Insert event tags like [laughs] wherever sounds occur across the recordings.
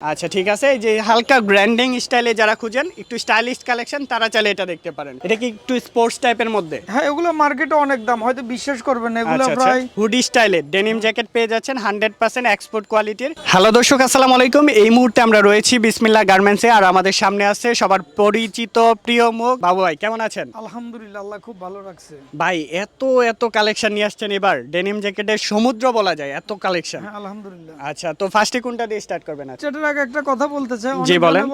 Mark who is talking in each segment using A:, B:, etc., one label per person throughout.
A: আচ্ছা ঠিক আছে। এই যে হালকা গ্র্যান্ডিং স্টাইলে যারা খুঁজেন একটু স্টাইলিশ কালেকশন তারা চাইলে এটা দেখতে পারেন। এটা কি একটু স্পোর্টস টাইপের মধ্যে?
B: হ্যাঁ এগুলো মার্কেটে অনেক দাম। হয়তো বিশ্বাস করবেন না এগুলো
A: আচ্ছা আচ্ছা।
B: প্রায়
A: হুডি স্টাইলের ডেনিম জ্যাকেট পেয়ে যাচ্ছেন হান্ড্রেড পার্সেন্ট এক্সপোর্ট কোয়ালিটির হ্যালো দর্শক আসসালামু আলাইকুম। এই মুহূর্তে আমরা রয়েছি বিসমিল্লা গার্মেন্টসে আর আমাদের সামনে আছে সবার পরিচিত প্রিয় মুখ বাবু ভাই কেমন আছেন?
B: আলহামদুলিল্লাহ আল্লাহ খুব ভালো রাখছে।
A: ভাই এত এত কালেকশন নিয়ে আসছেন এবার। ডেনিম জ্যাকেটের সমুদ্র বলা যায় এত কালেকশন
B: হ্যাঁ আলহামদুলিল্লাহ।
A: আচ্ছা তো ফার্স্টে কোনটা দিয়ে স্টার্ট করবেন আজকে?
B: আগে একটা কথা বলতে চাই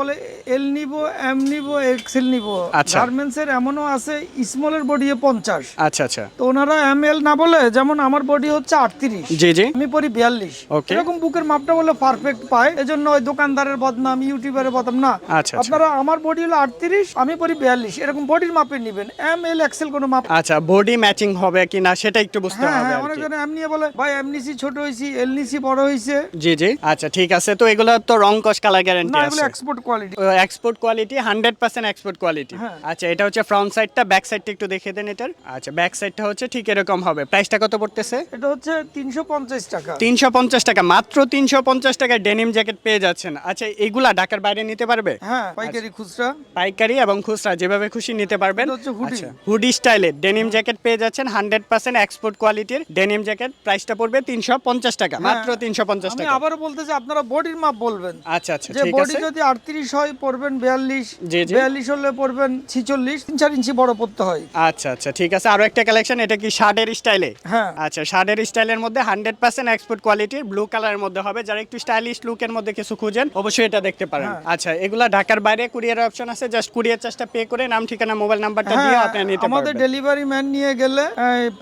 B: বলে এল নিবো এম নিবো এক্সেল নিবো।
A: আচ্ছা।
B: গার্মেন্টস এর এমনও আছে স্মলের বডি পঞ্চাশ।
A: আচ্ছা আচ্ছা।
B: তো ওনারা এম এল না বলে যেমন আমার বডি হচ্ছে আটত্রিশ।
A: জি জি।
B: আমি বিয়াল্লিশ. এরকম বুকের মাপটা বলে পারফেক্ট পায় এজন্য ওই দোকানদারের বদনাম ইউটিউবারের বদনাম না।
A: আচ্ছা আচ্ছা।
B: আপনারা আমার বডি হলো আটত্রিশ আমি পরি বিয়াল্লিশ। এরকম বডির মাপে নিবেন এম এল এক্সেল কোনো মাপ
A: আচ্ছা বডি ম্যাচিং হবে কিনা সেটা একটু বুঝতে
B: হ্যাঁ
A: হবে
B: হ্যাঁ
A: আর
B: অনেক
A: কি।
B: এম নিয়ে বলে ভাই এম নিছি ছোট হয়েছি এল নিছি বড় হয়েছে
A: জি জি। আচ্ছা ঠিক আছে তো এগুলো তো রং কস কালার গ্যারান্টি আছে।
B: Export quality
A: export quality hundred percent export quality. আচ্ছা এটা হচ্ছে ফ্রন্ট সাইডটা ব্যাক সাইডটা একটু দেখে দেন এটার। আচ্ছা ব্যাক সাইডটা হচ্ছে ঠিক এরকম হবে। প্রাইসটা কত পড়তেছে?
B: এটা হচ্ছে তিনশো পঞ্চাশ টাকা।
A: তিনশো পঞ্চাশ টাকা মাত্র তিনশো পঞ্চাশ টাকায় ডেনিম জ্যাকেট পেয়ে যাচ্ছেন। আচ্ছা এগুলা ঢাকার বাইরে নিতে পারবে?
B: হ্যাঁ পাইকারি খুচরা।
A: পাইকারি এবং খুচরা যেভাবে খুশি নিতে পারবেন। আচ্ছা হুডি স্টাইলের ডেনিম জ্যাকেট পেয়ে যাচ্ছেন হান্ড্রেড পার্সেন্ট এক্সপোর্ট কোয়ালিটির ডেনিম জ্যাকেট প্রাইসটা পড়বে তিনশো পঞ্চাশ টাকা মাত্র তিনশো পঞ্চাশ
B: হ্যাঁ। আমি
A: টাকা।
B: আবারও বলতে চাই আপনারা বডির মাপ বলবেন।
A: আচ্ছা আচ্ছা
B: যে বডি যদি আটত্রিশ হয় পড়বেন বিয়াল্লিশ।
A: জি, জি।
B: বিয়াল্লিশ হলে পড়বেন ছিচল্লিশ তিন চার ইঞ্চি বড় পড়তে হয়।
A: আচ্ছা আচ্ছা ঠিক আছে। আরও একটা কালেকশন এটা কি শার্টের স্টাইলে?
B: হ্যাঁ।
A: আচ্ছা শার্টের স্টাইলের মধ্যে হান্ড্রেড পার্সেন্ট এক্সপোর্ট কোয়ালিটির ব্লু কালারের মধ্যে হবে। যারা একটু স্টাইলিশ লুকের মধ্যে কিছু খুঁজেন অবশ্যই এটা দেখতে পারেন।
B: হ্যাঁ।
A: আচ্ছা এগুলা ঢাকার বাইরে কুরিয়ার অপশন আছে। জাস্ট কুরিয়ার চার্জটা পে করে নাম ঠিকানা মোবাইল নাম্বারটা দিয়ে আপনি নিতে পারবেন।
B: আমাদের ডেলিভারি ম্যান নিয়ে গেলে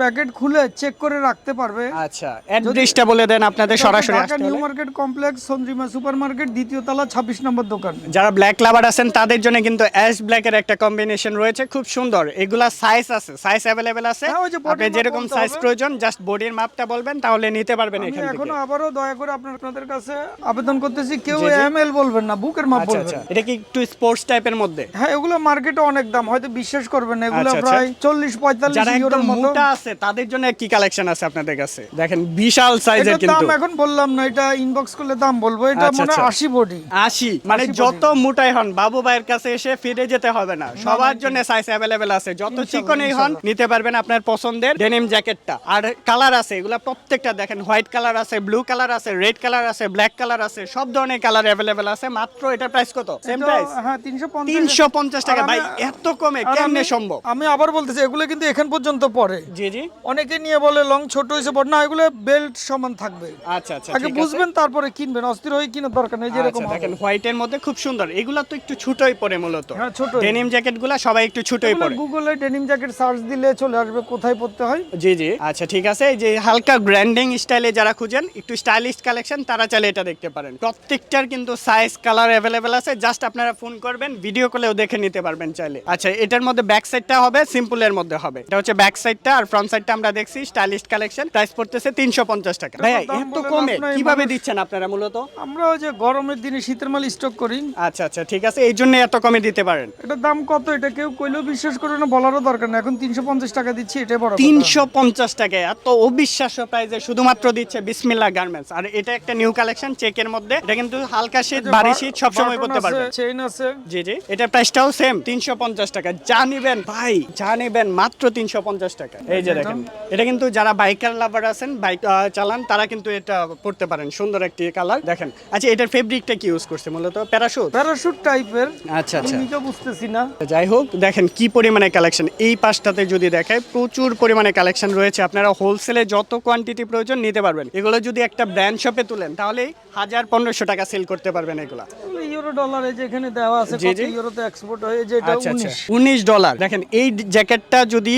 B: প্যাকেট খুলে চেক করে রাখতে পারবে।
A: আচ্ছা অ্যাড্রেসটা বলে দেন আপনাদের সরাসরি
B: Dhaka new market complex Sanjima super market দ্বিতীয় তলা ছাব্বিশ নম্বর দোকান।
A: যারা ব্ল্যাক লাভার আছেন তাদের জন্য কিন্তু অ্যাশ ব্ল্যাক এর একটা কম্বিনেশন রয়েছে খুব সুন্দর। এগুলা সাইজ আছে সাইজ অ্যাভেলেবেল আছে।
B: হ্যাঁ,
A: আপনি যেরকম সাইজ প্রয়োজন জাস্ট বডির মাপটা বলবেন তাহলে নিতে পারবেন এখান থেকে।
B: এখনও আবারও দয়া করে আপনার আপনাদের কাছে আবেদন করতেছি কেউ। এম এল বলবেন না বুকের মাপ
A: আচ্ছা
B: বলবেন।
A: আচ্ছা। এটা কি একটু স্পোর্টস টাইপের মধ্যে?
B: হ্যাঁ এগুলো মার্কেটে অনেক দাম হয়তো বিশ্বাস করবেন না এগুলো
A: আচ্ছা।
B: প্রায় চল্লিশ পঁয়তাল্লিশ
A: যারা
B: ইউরোর
A: একদম
B: মতো।
A: মোটা আছে তাদের জন্য কি কালেকশন আছে আপনাদের কাছে? দেখেন বিশাল সাইজের কিন্তু
B: দাম এখন বললাম না এটা ইনবক্স করলে দাম বলব এটা মনে। আশি বডি
A: আশি মানে যত মোটাই হন বাবু ভাইয়ের কাছে এসে ফিরে যেতে হবে না। সবার জন্য সাইজ অ্যাভেলেবেল আছে। যত চিকনই হন নিতে পারবেন আপনার পছন্দের ডেনিম জ্যাকেটটা আর কালার আছে এগুলা প্রত্যেকটা দেখেন হোয়াইট কালার আছে ব্লু কালার আছে রেড কালার আছে ব্ল্যাক কালার আছে সব ধরনের কালার অ্যাভেলেবেল আছে। মাত্র এটার প্রাইস কত? সেম প্রাইস
B: হ্যাঁ তিনশো
A: তিনশো পঞ্চাশ টাকা। ভাই এত কমে কেমনে সম্ভব?
B: আমি আবার বলতেছি এগুলো কিন্তু এখান পর্যন্ত পড়ে।
A: জি জি।
B: অনেকে নিয়ে বলে লং ছোট হয়েছে বড় না এগুলো বেল্ট সমান থাকবে।
A: আচ্ছা আচ্ছা
B: আগে বুঝবেন তারপরে কিনবেন। অস্থির হয়ে কিনার দরকার নেই যেরকম
A: আচ্ছা, দেখেন হোয়াইটের মধ্যে খুব সুন্দর। এগুলা তো একটু ছোটই পড়ে মূলত।
B: হ্যাঁ, ছোট।
A: ডেনিম জ্যাকেটগুলা সবাই একটু ছোটই পড়ে।
B: গুগলে ডেনিম জ্যাকেট সার্চ দিলে চলে আসবে কোথায় পড়তে হয়?
A: জি জি। আচ্ছা ঠিক আছে। এই যে হালকা গ্র্যান্ডিং স্টাইলে যারা খুঁজেন একটু স্টাইলিশ কালেকশন তারা চাইলে এটা দেখতে পারেন। প্রত্যেকটার কিন্তু সাইজ কালার অ্যাভেলেবেল আছে। জাস্ট আপনারা ফোন করবেন ভিডিও কলেও দেখে নিতে পারবেন চাইলে। আচ্ছা এটার মধ্যে ব্যাক সাইডটা হবে সিম্পলের মধ্যে হবে। এটা হচ্ছে ব্যাক সাইডটা আর ফ্রন্ট সাইডটা আমরা দেখছি স্টাইলিশ কালেকশন প্রাইস পড়তেছে তিনশো পঞ্চাশ টাকা।
B: দাম
A: এত কমে কীভাবে দিচ্ছেন আপনারা মূলত?
B: আমরা ওই যে গরমের দিনে শীতের মাল স্টক করি।
A: আচ্ছা আচ্ছা ঠিক আছে। এই জন্য এত কমে দিতে পারেন।
B: এটার দাম কত? এটা কেউ কইলেও বিশ্বাস করে না বলারও দরকার না। এখন তিনশো পঞ্চাশ টাকা দিচ্ছি এটাই বড়।
A: তিনশো পঞ্চাশ টাকায় এত অবিশ্বাস্য প্রাইসে শুধুমাত্র দিচ্ছে বিসমিল্লা গার্মেন্টস আর এটা একটা নিউ কালেকশন চেকের মধ্যে। এটা কিন্তু হালকা শীত
B: এই
A: ভারী শীত সবসময়
B: বাটন
A: করতে পারবে
B: চেইন আছে।
A: জি জি। এটা প্রাইসটাও সেম তিনশো পঞ্চাশ টাকা। যা নিবেন ভাই যা নিবেন মাত্র তিনশো পঞ্চাশ টাকা। এই যে দেখেন এটা কিন্তু যারা বাইকার লাভার আছেন বাইক চালান তারা কিন্তু এটা পড়তে পারেন। সুন্দর একটি কালার দেখেন। আচ্ছা এটার ফেব্রিকটা কি ইউজ করছে? মূলত প্যারাশুট
B: প্যারাশুট টাইপের
A: আচ্ছা আচ্ছা।
B: নিজেও বুঝতেছি না।
A: যাই হোক দেখেন কি পরিমাণে কালেকশন এই পাশটাতে যদি দেখায় প্রচুর পরিমাণে কালেকশন রয়েছে। আপনারা হোলসেলে যত কোয়ান্টিটি প্রয়োজন নিতে পারবেন। এগুলো যদি একটা ব্র্যান্ড শপে তুলেন তাহলে হাজার পনেরোশো টাকা সেল করতে পারবেন এগুলা।
B: ইউরো ডলার এই যে এখানে দেওয়া আছে
A: জি,
B: কত ইউরোতে এক্সপোর্ট হয়ে যে এটা
A: আচ্ছা
B: 19
A: উনিশ ডলার দেখেন এই জ্যাকেটটা যদি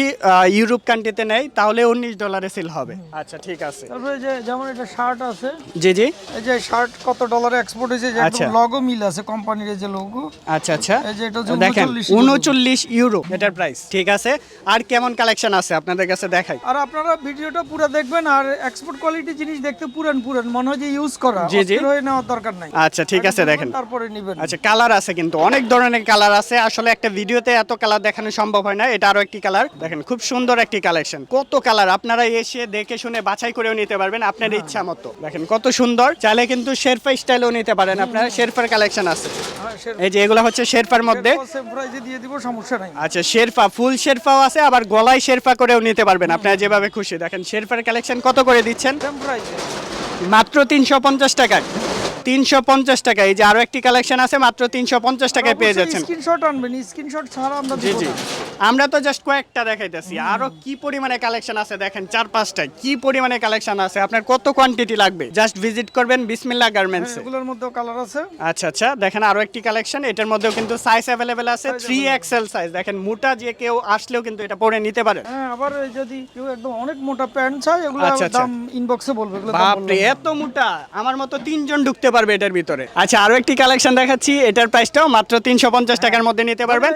A: ইউরোপ কান্ট্রিতে নেয় তাহলে উনিশ ডলারে সেল হবে। আচ্ছা ঠিক আছে।
B: তারপরে যে যেমন এটা শার্ট আছে
A: জি জি।
B: এই যে শার্ট কত ডলারে এক্সপোর্ট হয়েছে যে
A: আচ্ছা।
B: লগো মিল আছে কোম্পানির যে লোগো
A: আচ্ছা আচ্ছা।
B: এই যে এটা
A: দেখেন
B: 39 ইউরো।
A: এটার প্রাইস ঠিক আছে? আর কেমন কালেকশন আছে? আপনাদের কাছে দেখাই।
B: আর আপনারা ভিডিওটা পুরো দেখবেন আর এক্সপোর্ট কোয়ালিটি জিনিস দেখতে পুরান পুরান মনে হয় যে ইউজ করা।
A: জি, জি।
B: হয়ে নেওয়ার দরকার নাই।
A: আচ্ছা ঠিক আছে দেখেন।
B: তারপরে নেবেন।
A: আচ্ছা কালার আছে কিন্তু। অনেক ধরনের কালার আছে। আসলে একটা ভিডিওতে এত কালার দেখানো সম্ভব হয় না। এটা আরও একটি কালার দেখেন খুব সুন্দর একটি কালেকশন কত কালার আপনারা এসে দেখে শুনে বাছাই করেও নিতে পারবেন আপনার ইচ্ছা মতো। দেখেন কত সুন্দর। চাইলে কিন্তু শেরফা স্টাইলও নিতে পারেন আপনারা। শেরফার কালেকশন আছে।
B: হ্যাঁ
A: এই যে এগুলো হচ্ছে শেরফার মধ্যে।
B: দিয়ে দিব সমস্যা নাই।
A: আচ্ছা শেরফা ফুল শেরফাও আছে আবার গলায় শেরফা করেও নিতে পারবেন আপনারা যেভাবে খুশি। দেখেন শেরফার কালেকশন কত করে দিচ্ছেন? মাত্র তিনশো পঞ্চাশ টাকায়। তিনশো পঞ্চাশ টাকা। এই যে আরও একটি কালেকশন আছে মাত্র তিনশো পঞ্চাশ টাকায় পেয়ে যাচ্ছেন।
B: স্ক্রিনশট আনবেন স্ক্রিনশট ছাড়া আমরা
A: জি জি। আমরা তো জাস্ট কয়েকটা দেখাইতেছি। আরও কি পরিমাণে কালেকশন আছে দেখেন চার পাঁচটা। কি পরিমাণে কালেকশন আছে? আপনার কত কোয়ান্টিটি লাগবে? জাস্ট ভিজিট করবেন বিসমিল্লাহ গার্মেন্টসে
B: এগুলোর মধ্যেও কালার আছে।
A: আচ্ছা আচ্ছা। দেখেন আরও একটি কালেকশন এটার মধ্যেও কিন্তু সাইজ অ্যাভেলেবেল আছে থ্রি এক্সেল সাইজ দেখেন মোটা যে কেউ আসলেও কিন্তু এটা পরে নিতে পারে।
B: হ্যাঁ আবার যদি কেউ একদম অনেক মোটা প্যান্ট চায় এগুলো
A: আচ্ছা, আচ্ছা।
B: দাম ইনবক্সে বলবে এগুলো
A: বাপরে এত মোটা! আমার মতো তিনজন ঢুকতে পারবে এটার ভিতরে। আচ্ছা আরও একটি কালেকশন দেখাচ্ছি। এটার প্রাইসটাও মাত্র তিনশো পঞ্চাশ টাকার মধ্যে নিতে পারবেন।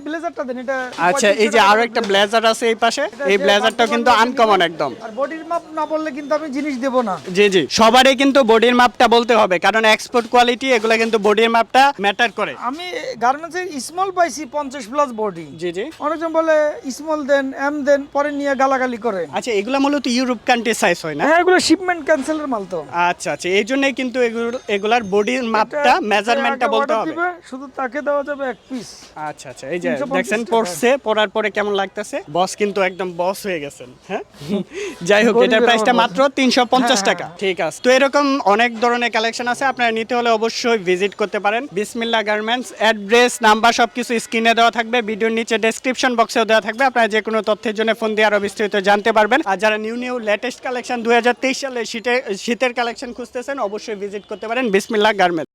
B: এই ব্লেজারটা দেন এটা
A: আচ্ছা এই যে আরও একটা ব্লেজার। আছে এই পাশে এই ব্লেজারটাও কিন্তু আনকমন একদম।
B: আর বডির মাপ না বললে কিন্তু আমি জিনিস দেব না।
A: জি জি সবারই কিন্তু বডির মাপটা বলতে হবে কারণ এক্সপোর্ট কোয়ালিটি এগুলো কিন্তু বডির মাপটা ম্যাটার করে।
B: আমি গার্মেন্টসের স্মল পাইছি পঞ্চাশ প্লাস বডি
A: জি জি।
B: অনেকজন বলে স্মল দেন এম দেন পরে নিয়ে গালাগালি করে।
A: আচ্ছা এগুলো মূলত ইউরোপ কান্ট্রি সাইজ হয় না?
B: হ্যাঁ এগুলো শিপমেন্ট ক্যান্সেলের মাল তো।
A: আচ্ছা আচ্ছা এই জন্যই কিন্তু এগুলো এগুলার বডির মাপটা মেজারমেন্টটা বলতে হবে।
B: শুধু তাকে দেওয়া যাবে এক পিস
A: আচ্ছা আচ্ছা এই যে
B: 350
A: দেখছেন পড়ছে পড়ার পরে কেমন লাগতেছে? বস কিন্তু একদম বস হয়ে গেছেন হ্যাঁ? [laughs] যাই হোক এটার প্রাইসটা মাত্র তিনশো পঞ্চাশ
B: হ্যাঁ,
A: টাকা। ঠিক আছে। তো এরকম অনেক ধরনের কালেকশন আছে আপনারা নিতে হলে অবশ্যই ভিজিট করতে পারেন। বিসমিল্লা গার্মেন্টস অ্যাড্রেস নাম্বার সবকিছু স্ক্রিনে দেওয়া থাকবে। ভিডিওর নিচে ডেসক্রিপশন বক্সেও দেওয়া থাকবে। আপনারা যে কোনো তথ্যের জন্য ফোন দিয়ে আরও বিস্তারিত জানতে পারবেন। আর যারা নিউ নিউ লেটেস্ট কালেকশন দু হাজার তেইশ সালে শীতের শীতের কালেকশন খুঁজতেছেন অবশ্যই ভিজিট করতে পারেন বিসমিল্লা গার্মেন্টস